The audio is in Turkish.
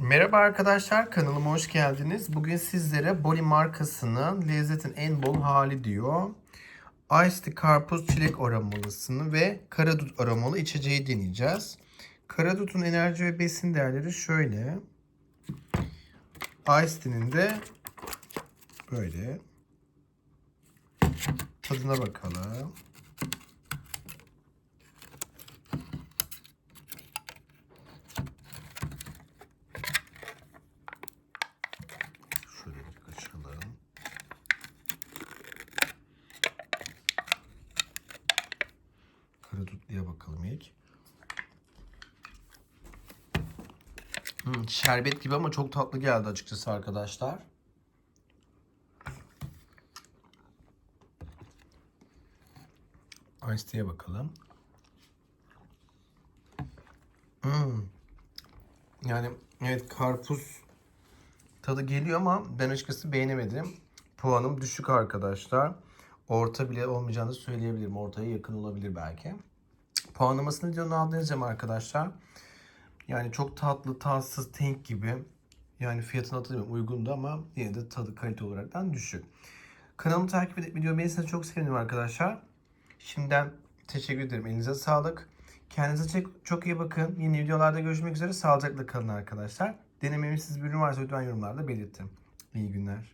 Merhaba arkadaşlar kanalıma hoş geldiniz. Bugün sizlere Boli markasının lezzetin en bol hali diyor. Ice tea karpuz çilek aromalısını ve karadut aromalı içeceği deneyeceğiz. Karadutun enerji ve besin değerleri şöyle. Ice tea'nin de böyle. Tadına bakalım. Şöyle bir açalım. Karadutluya bakalım ilk. Hmm, şerbet gibi ama çok tatlı geldi açıkçası arkadaşlar. Ice tea'ye bakalım. Hmm. Yani evet karpuz tadı geliyor ama ben açıkçası beğenemedim. Puanım düşük arkadaşlar. Orta bile olmayacağını söyleyebilirim. Ortaya yakın olabilir belki. Puanlamasını altına yazacağım arkadaşlar. Yani çok tatlı, tatsız, tank gibi. Yani fiyatını hatırlamıyorum uygundu ama yine de tadı kalite olaraktan düşük. Kanalımı takip edip videoyu beğenirseniz çok sevinirim arkadaşlar. Şimdiden teşekkür ederim. Elinize sağlık. Kendinize çok, çok iyi bakın. Yeni videolarda görüşmek üzere. Sağlıcakla kalın arkadaşlar. Denememiz siz bir ürün varsa lütfen yorumlarda belirtin. İyi günler.